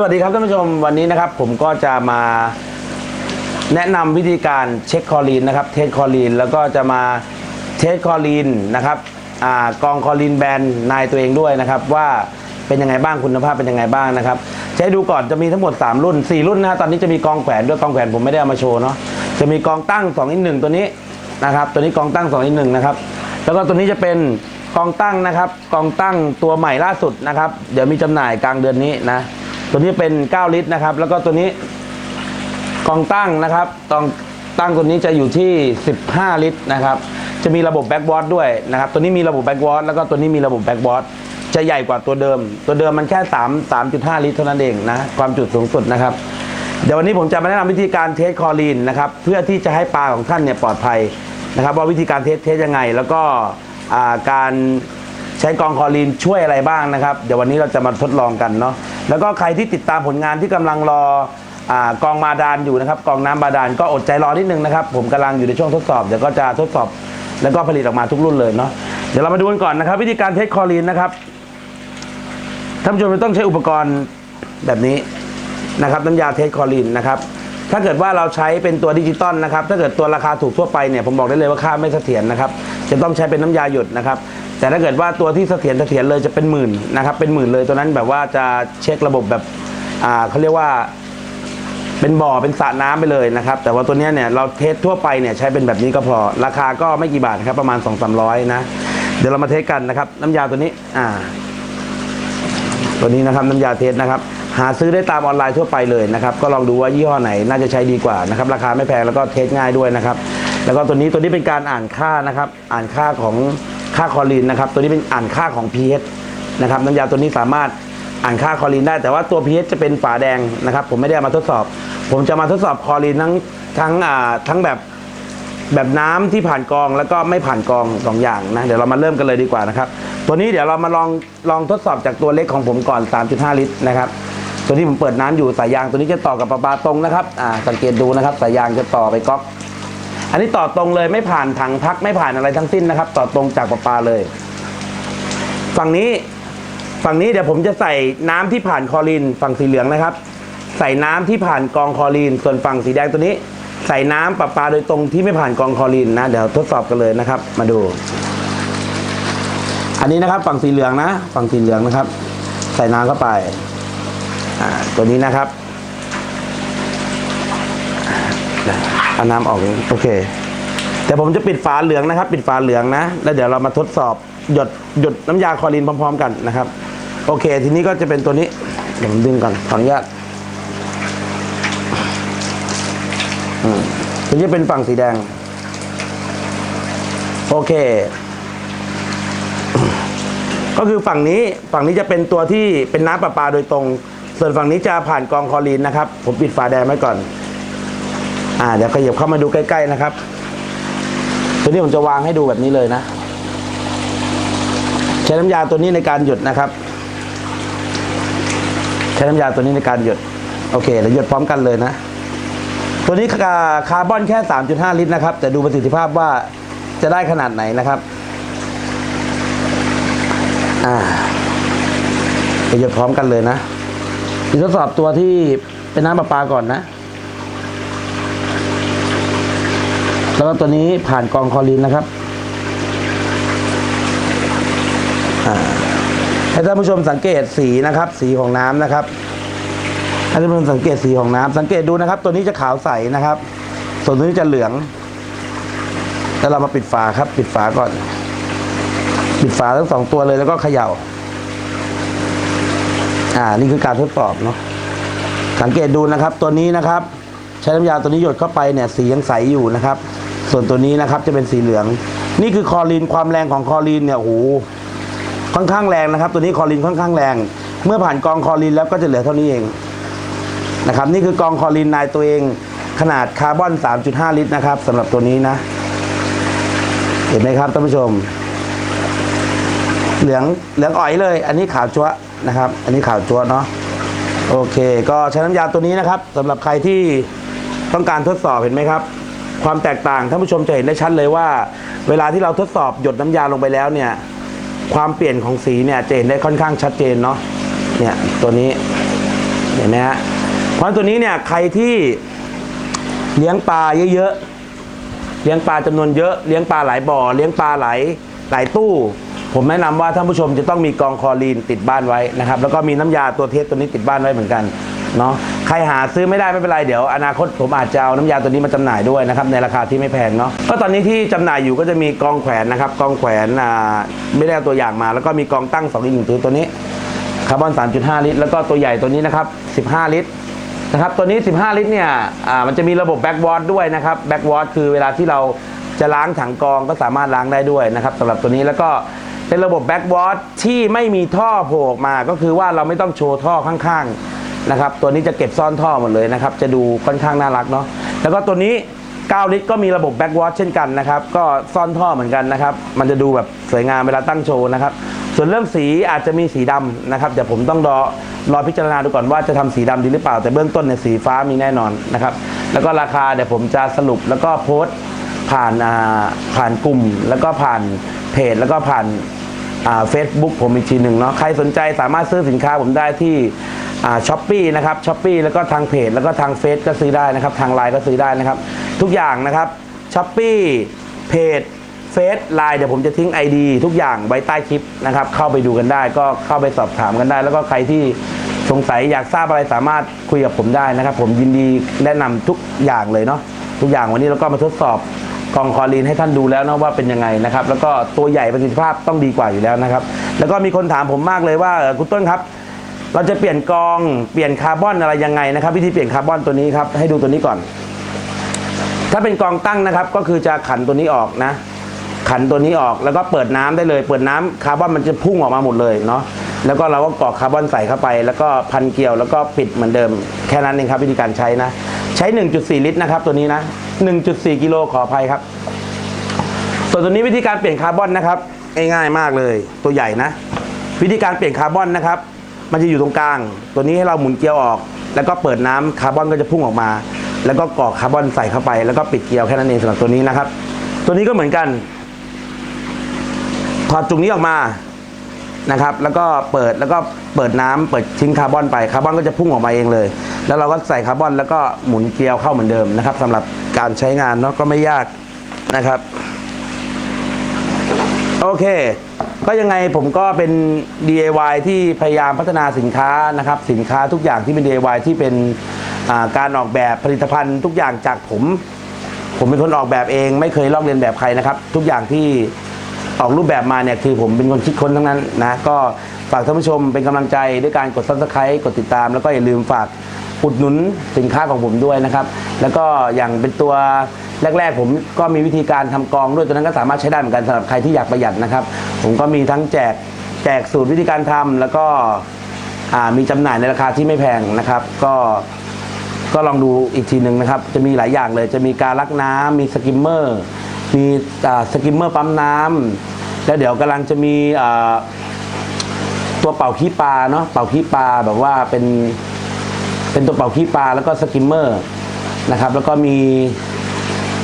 สวัสดีครับท่านผู้ชมวันนี้นะครับ ผมก็จะมาแนะนำวิธีการเช็คคอลีนนะครับ เทสคอลีนแล้วก็จะมาเทสคอลีนนะครับอกองคอลีนแบรนด์นายตัวเองด้วยนะครับ ว่าเป็นยังไงบ้างคุณภาพเป็นยังไงบ้างนะครับจะให้ดูก่อนจะมีทั้งหมด 3 รุ่น 4 รุ่นนะตอนนี้จะมีกองแขวนด้วยกองแขวนผมไม่ได้เอามาโชว์เนาะจะมีกองตั้ง2อีกหนึ่งตัวนี้นะครับ ตัวนี้กองตั้ง2อีกหนึ่งนะครับ แล้วก็ตัวนี้จะเป็นกองตั้งนะครับ กองตั้งตัวใหม่ล่าสุดนะครับ เดี๋ยวมีจำหน่ายกลางเดือนนี้นะ ตัวนี้เป็น 9 ลิตรนะครับ แล้วก็ตัวนี้กองตั้งนะครับกองตั้งตัวนี้จะอยู่ที่ 15 ลิตรนะครับ จะมีระบบแบ็กบอร์ดด้วยนะครับ ตัวนี้มีระบบแบ็กบอร์ดแล้วก็ตัวนี้มีระบบแบ็กบอร์ดจะใหญ่กว่าตัวเดิม ตัวเดิมมันแค่ 3 3.5 ลิตรเท่านั้นเองนะ ความจุสูงสุดนะครับ เดี๋ยววันนี้ผมจะมาแนะนำวิธีการเทสคอรีนนะครับ เพื่อที่จะให้ปลาของท่านเนี่ยปลอดภัยนะครับ ว่าวิธีการเทสเทสยังไง แล้วก็การใช้กองคอรีนช่วยอะไรบ้างนะครับ เดี๋ยววันนี้เราจะมาทดลองกันเนาะ แล้วก็ใครที่ติดตามผลงานที่กำลังรออากองบาดาลอยู่นะครับกองน้ำบาดาลก็อดใจรอนิดนึงนะครับ ผมกำลังอยู่ในช่วงทดสอบเดี๋ยวก็จะทดสอบ แล้วก็ผลิตออกมาทุกรุ่นเลยเนาะเดี๋ยวเรามาดูกันก่อนนะครับ วิธีการเทสคลอรีนนะครับท่านผู้ชมจะต้องใช้อุปกรณ์แบบนี้นะครับน้ำยาเทสคลอรีนนะครับถ้าเกิดว่าเราใช้เป็นตัวดิจิตอลนะครับ ถ้าเกิดตัวราคาถูกทั่วไปเนี่ยผมบอกได้เลยว่าค่าไม่เสถียรนะครับ จะต้องใช้เป็นน้ำยาหยดนะครับ แต่ถ้าเกิดว่าตัวที่เสถียรเสถียรเลยจะเป็นหมื่นนะครับ เป็นหมื่นเลยตัวนั้นแบบว่าจะเช็คระบบแบบอ่าเขาเรียกว่าเป็นบ่อเป็นสระน้ำไปเลยนะครับ แต่ว่าตัวนี้เนี่ยเราเทสทั่วไปเนี่ยใช้เป็นแบบนี้ก็พอ ราคาก็ไม่กี่บาทครับประมาณ 2 3 0 0 นะ เดี๋ยวเรามาเทสกันนะครับ น้ำยาตัวนี้อ่า ตัวนี้นะครับน้ำยาเทสนะครับ หาซื้อได้ตามออนไลน์ทั่วไปเลยนะครับ ก็ลองดูว่ายี่ห้อไหนน่าจะใช้ดีกว่านะครับ ราคาไม่แพงแล้วก็เทสง่ายด้วยนะครับ แล้วก็ตัวนี้ตัวนี้เป็นการอ่านค่านะครับ อ่านค่าของ ค่าคอรีนนะครับตัวนี้เป็นอ่านค่าของ pH นะครับน้ำยาตัวนี้สามารถอ่านค่าคอรีนได้ แต่ว่าตัว pH จะเป็นฝาแดงนะครับ ผมไม่ได้เอามาทดสอบ ผมจะมาทดสอบคอรีนทั้งทั้งอ่าทั้งแบบแบบน้ำที่ผ่านกรองแล้วก็ไม่ผ่านกรองสองอย่างนะเดี๋ยวเรามาเริ่มกันเลยดีกว่านะครับตัวนี้เดี๋ยวเรามาลองลองทดสอบจากตัวเล็กของผมก่อน 3.5 ลิตรนะครับตัวนี้ผมเปิดน้ำอยู่สายยางตัวนี้จะต่อกับประปาตรงนะครับอ่าสังเกตดูนะครับสายยางจะต่อไปก๊อก อันนี้ต่อตรงเลยไม่ผ่านถังพักไม่ผ่านอะไรทั้งสิ้นนะครับ ต่อตรงจากประปาเลย ฝั่งนี้ฝั่งนี้เดี๋ยวผมจะใส่น้ำที่ผ่านคอรีนฝั่งสีเหลืองนะครับ ใส่น้ำที่ผ่านกองคอรีน ส่วนฝั่งสีแดงตัวนี้ ใส่น้ำประปาโดยตรงที่ไม่ผ่านกองคอรีนนะ เดี๋ยวทดสอบกันเลยนะครับ มาดู อันนี้นะครับ ฝั่งสีเหลืองนะ ฝั่งสีเหลืองนะครับ ใส่น้ำเข้าไปอ่าตัวนี้นะครับ เอาน้ำออกโอเค แต่ผมจะปิดฝาเหลืองนะครับ ปิดฝาเหลืองนะ แล้วเดี๋ยวเรามาทดสอบหยดหยดน้ำยาคลอรีนพร้อม ๆ กันนะครับ โอเค ทีนี้ก็จะเป็นตัวนี้เดี๋ยวผมดึงก่อนขออนุญาตอืมตัวนี้เป็นฝั่งสีแดง โอเค ก็คือฝั่งนี้ฝั่งนี้จะเป็นตัวที่เป็นน้ำประปาโดยตรง ส่วนฝั่งนี้จะผ่านกองคอรีนนะครับ ผมปิดฝาแดงไว้ก่อน อ่าเดี๋ยวขยับเข้ามาดูใกล้ๆนะครับ ตัวนี้ผมจะวางให้ดูแบบนี้เลยนะ ใช้น้ำยาตัวนี้ในการหยดนะครับ ใช้น้ำยาตัวนี้ในการหยด โอเคเดี๋ยวหยดพร้อมกันเลยนะ ตัวนี้คาคาร์บอนแค่ 3.5 ลิตรนะครับ แต่ดูประสิทธิภาพว่าจะได้ขนาดไหนนะครับอ่าเดี๋ยวหยดพร้อมกันเลยนะเดี๋ยวทดสอบตัวที่เป็นน้ำประปาก่อนนะ แล้วก็ตัวนี้ผ่านกองคอรีนนะครับให้ท่านผู้ชมสังเกตสีนะครับ สีของน้ำนะครับให้ท่านผู้ชมสังเกตสีของน้ำสังเกตดูนะครับ ตัวนี้จะขาวใสนะครับ ส่วนตัวนี้จะเหลืองแล้วเรามาปิดฝาครับ ปิดฝาก่อน ปิดฝาทั้งสองตัวเลยแล้วก็เขย่า อ่า นี่คือการทดสอบเนาะสังเกตดูนะครับ ตัวนี้นะครับ ใช้น้ำยาตัวนี้หยดเข้าไปเนี่ย สียังใสอยู่นะครับ ส่วนตัวนี้นะครับจะเป็นสีเหลือง นี่คือคอรีนความแรงของคอรีนเนี่ยโอ้โหค่อนข้างแรงนะครับ ตัวนี้คอรีนค่อนข้างแรง เมื่อผ่านกองคอรีนแล้วก็จะเหลือเท่านี้เองนะครับ นี่คือกองคอรีนนายตัวเอง ขนาดคาร์บอน 3.5 ลิตรนะครับสำหรับตัวนี้นะ เห็นไหมครับท่านผู้ชม เหลืองเหลืองอ่อยเลย อันนี้ขาวจั๊วนะครับ อันนี้ขาวจั๊วเนาะโอเค ก็ใช้น้ำยาตัวนี้นะครับสำหรับใครที่ต้องการทดสอบเห็นไหมครับ ความแตกต่างท่านผู้ชมจะเห็นได้ชัดเลยว่า เวลาที่เราทดสอบหยดน้ำยาลงไปแล้วเนี่ย ความเปลี่ยนของสีเนี่ยจะเห็นได้ค่อนข้างชัดเจนเนาะเนี่ยตัวนี้เห็นไหมฮะเพราะตัวนี้เนี่ยใครที่เลี้ยงปลาเยอะๆเลี้ยงปลาจำนวนเยอะเลี้ยงปลาหลายบ่อ เลี้ยงปลาหลายหลายตู้ ผมแนะนำว่าท่านผู้ชมจะต้องมีกองคอรีนติดบ้านไว้นะครับ แล้วก็มีน้ำยาตัวเทสตัวนี้ติดบ้านไว้เหมือนกัน เนาะใครหาซื้อไม่ได้ไม่เป็นไรเดี๋ยว อนาคตผมอาจจะเอาน้ำยาตัวนี้มาจำหน่ายด้วยนะครับในราคาที่ไม่แพงเนาะก็ตอนนี้ที่จำหน่ายอยู่ก็จะมีกองแขวนนะครับกองแขวนอ่าไม่ได้เอาตัวอย่างมา แล้วก็มีกองตั้ง2อีกหนึ่งตัวตัวนี้คาร์บอน 3.5 ลิตร แล้วก็ตัวใหญ่ตัวนี้นะครับ 15 ลิตรนะครับตัวนี้ 15 ลิตรเนี่ยอ่ามันจะมีระบบแบ็กวอตด้วยนะครับแบ็กวอตคือเวลาที่เราจะล้างถังกองก็สามารถล้างได้ด้วยนะครับสำหรับตัวนี้แล้วก็เป็นระบบแบ็กวอตที่ไม่มีท่อโผล่ออกมา ก็คือว่าเราไม่ต้องโชว์ท่อข้างๆ นะครับ ตัวนี้จะเก็บซ่อนท่อหมดเลยนะครับ จะดูค่อนข้างน่ารักเนาะ แล้วก็ตัวนี้ 9 ลิตรก็มีระบบแบ็กวอตเช่นกันนะครับ ก็ซ่อนท่อเหมือนกันนะครับ มันจะดูแบบสวยงามเวลาตั้งโชว์นะครับ ส่วนเรื่องสีอาจจะมีสีดำนะครับ เดี๋ยวผมต้องรอรอพิจารณาดูก่อนว่าจะทำสีดำดีหรือเปล่า แต่เบื้องต้นเนี่ยสีฟ้ามีแน่นอนนะครับ แล้วก็ราคาเดี๋ยวผมจะสรุปแล้วก็โพสต์ผ่านอ่าผ่านกลุ่ม แล้วก็ผ่านเพจ แล้วก็ผ่านเฟซบุ๊กผมอีกทีหนึ่งเนาะใครสนใจสามารถซื้อสินค้าผมได้ที่ ช้อปปี้นะครับช้อปปี้แล้วก็ทางเพจแล้วก็ทางเฟซก็ซื้อได้นะครับ ทางไลน์ก็ซื้อได้นะครับ ทุกอย่างนะครับช้อปปี้เพจเฟซไลน์เดี๋ยวผมจะทิ้ง ID ทุกอย่างไว้ใต้คลิปนะครับ เข้าไปดูกันได้ ก็เข้าไปสอบถามกันได้ แล้วก็ใครที่สงสัยอยากทราบอะไรสามารถคุยกับผมได้นะครับ ผมยินดีแนะนำทุกอย่างเลยเนาะทุกอย่างวันนี้เราก็มาทดสอบกองคอลีนให้ท่านดูแล้วนะว่าเป็นยังไงนะครับ แล้วก็ตัวใหญ่ประสิทธิภาพต้องดีกว่าอยู่แล้วนะครับ แล้วก็มีคนถามผมมากเลยว่าคุณต้นครับ เราจะเปลี่ยนกองเปลี่ยนคาร์บอนอะไรยังไงนะครับ วิธีเปลี่ยนคาร์บอนตัวนี้ครับให้ดูตัวนี้ก่อน ถ้าเป็นกองตั้งนะครับ ก็คือจะขันตัวนี้ออกนะ ขันตัวนี้ออกแล้วก็เปิดน้ำได้เลย เปิดน้ำคาร์บอนมันจะพุ่งออกมาหมดเลยเนาะแล้วก็เราก็กรอกคาร์บอนใส่เข้าไป แล้วก็พันเกลียวแล้วก็ปิดเหมือนเดิม แค่นั้นเองครับวิธีการใช้นะ ใช้ 1.4 ลิตรนะครับ ตัวนี้นะ 1.4 กิโลขออภัยครับส่วนตัวนี้วิธีการเปลี่ยนคาร์บอนนะครับง่ายๆมากเลย ตัวใหญ่นะ วิธีการเปลี่ยนคาร์บอนนะครับ มันจะอยู่ตรงกลาง ตัวนี้ให้เราหมุนเกลียวออก แล้วก็เปิดน้ำคาร์บอนก็จะพุ่งออกมา แล้วก็กรอกคาร์บอนใส่เข้าไป แล้วก็ปิดเกลียวแค่นั้นเองสำหรับตัวนี้นะครับ ตัวนี้ก็เหมือนกัน ถอดจุกนี้ออกมานะครับ แล้วก็เปิดแล้วก็เปิดน้ำเปิดทิ้งคาร์บอนไปคาร์บอนก็จะพุ่งออกมาเองเลย แล้วเราก็ใส่คาร์บอน แล้วก็หมุนเกลียวเข้าเหมือนเดิมนะครับสำหรับการใช้งานเนาะก็ไม่ยากนะครับ โอเค ก็ยังไงผมก็เป็น DIY ที่พยายามพัฒนาสินค้านะครับ สินค้าทุกอย่างที่เป็น DIY ที่เป็นาการออกแบบผลิตภัณฑ์ ทุกอย่างจากผม ผมเป็นคนออกแบบเอง ไม่เคยลอกเลียนแบบใครนะครับ ทุกอย่างที่ออกรูปแบบมาเนี่ยคือผมเป็นคนคิดค้นทั้งนั้นนะก็ฝากท่านผู้ชมเป็นกำลังใจด้วยการกด subscribe กดติดตาม แล้วก็อย่าลืมฝากอุดหนุนสินค้าของผมด้วยนะครับ แล้วก็อย่างเป็นตัว แรกๆ ผมก็มีวิธีการทำกองด้วยตัวนั้นก็สามารถใช้ได้เหมือนกันสำหรับใครที่อยากประหยัดนะครับ ผมก็มีทั้งแจกแจกสูตรวิธีการทำแล้วก็มีจำหน่ายในราคาที่ไม่แพงนะครับ ก็ก็ลองดูอีกทีหนึ่งนะครับ จะมีหลายอย่างเลย จะมีการลักน้ำมีสกิมเมอร์ มีสกิมเมอร์ปั๊มน้ำแล้วเดี๋ยวกำลังจะมีตัวเป่าขี้ปลาเนาะเป่าขี้ปลาแบบว่าเป็นเป็นตัวเป่าขี้ปลาแล้วก็สกิมเมอร์นะครับ แล้วก็มี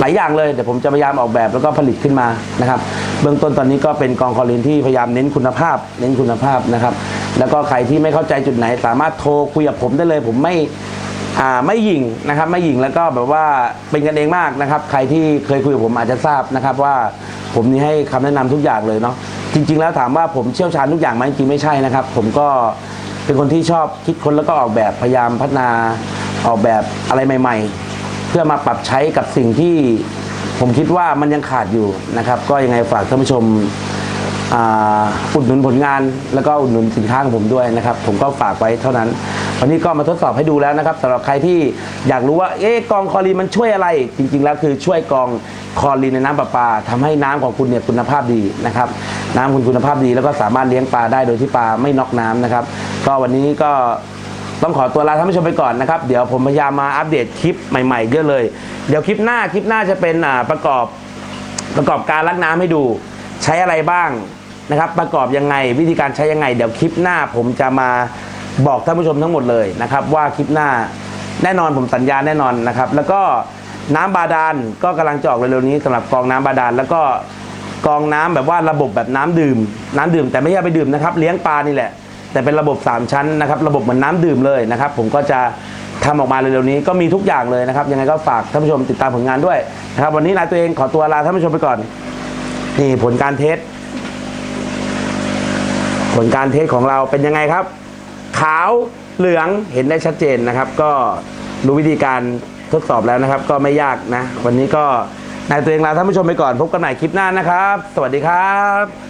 หลายอย่างเลยเดี๋ยวผมจะพยายามออกแบบแล้วก็ผลิตขึ้นมานะครับ เบื้องต้นตอนนี้ก็เป็นกองคอลินที่พยายามเน้นคุณภาพ เน้นคุณภาพนะครับ แล้วก็ใครที่ไม่เข้าใจจุดไหน สามารถโทรคุยกับผมได้เลย ผมไม่อ่าไม่หยิงนะครับ ไม่หยิงแล้วก็แบบว่าเป็นกันเองมากนะครับ ใครที่เคยคุยกับผมอาจจะทราบนะครับว่าผมนี่ให้คำแนะนำทุกอย่างเลยเนาะจริง ๆ แล้วถามว่าผมเชี่ยวชาญทุกอย่างไหมจริงไม่ใช่นะครับ ผมก็เป็นคนที่ชอบคิดค้นแล้วก็ออกแบบพยายามพัฒนาออกแบบอะไรใหม่ ๆ พื่อมาปรับใช้กับสิ่งที่ผมคิดว่ามันยังขาดอยู่นะครับ ก็ยังไงฝากท่านผู้ชมอ่าอุดหนุนผลงาน แล้วก็อุดหนุนสินค้าของผมด้วยนะครับ ผมก็ฝากไว้เท่านั้น วันนี้ก็มาทดสอบให้ดูแล้วนะครับสำหรับใครที่อยากรู้ว่าเอ๊ะกองคอรีนมันช่วยอะไร จริง ๆ แล้วคือช่วยกองคอรีนในน้ำประปาทำให้น้ำของคุณเนี่ยคุณภาพดีนะครับ น้ำคุณคุณภาพดีแล้วก็สามารถเลี้ยงปลาได้โดยที่ปลาไม่นอกน้ำนะครับ ก็วันนี้ก็ ต้องขอตัวลาท่านผู้ชมไปก่อนนะครับ เดี๋ยวผมพยายามมาอัปเดตคลิปใหม่ๆเยอะเลย เดี๋ยวคลิปหน้าคลิปหน้าจะเป็นอ่าประกอบประกอบการลักน้ำให้ดู ใช้อะไรบ้างนะครับ ประกอบยังไงวิธีการใช้ยังไง เดี๋ยวคลิปหน้าผมจะมาบอกท่านผู้ชมทั้งหมดเลยนะครับ ว่าคลิปหน้าแน่นอนผมสัญญาแน่นอนนะครับ แล้วก็น้ำบาดาลก็กำลังจะออกเร็วๆนี้สำหรับกองน้ำบาดาลแล้วก็กองน้ำแบบว่าระบบแบบน้ำดื่ม น้ำดื่มแต่ไม่ใช่ไปดื่มนะครับ เลี้ยงปลานี่แหละ แต่เป็นระบบ 3 ชั้นนะครับ ระบบเหมือนน้ำดื่มเลยนะครับ ผมก็จะทำออกมาเร็วๆนี้ก็มีทุกอย่างเลยนะครับ ยังไงก็ฝากท่านผู้ชมติดตามผลงานด้วยนะครับ วันนี้นายตัวเองขอตัวลาท่านผู้ชมไปก่อน นี่ผลการเทส ผลการเทสของเราเป็นยังไงครับ ขาวเหลืองเห็นได้ชัดเจนนะครับ ก็รู้วิธีการทดสอบแล้วนะครับ ก็ไม่ยากนะ วันนี้ก็นายตัวเองลาท่านผู้ชมไปก่อน พบกันใหม่คลิปหน้านะครับ สวัสดีครับ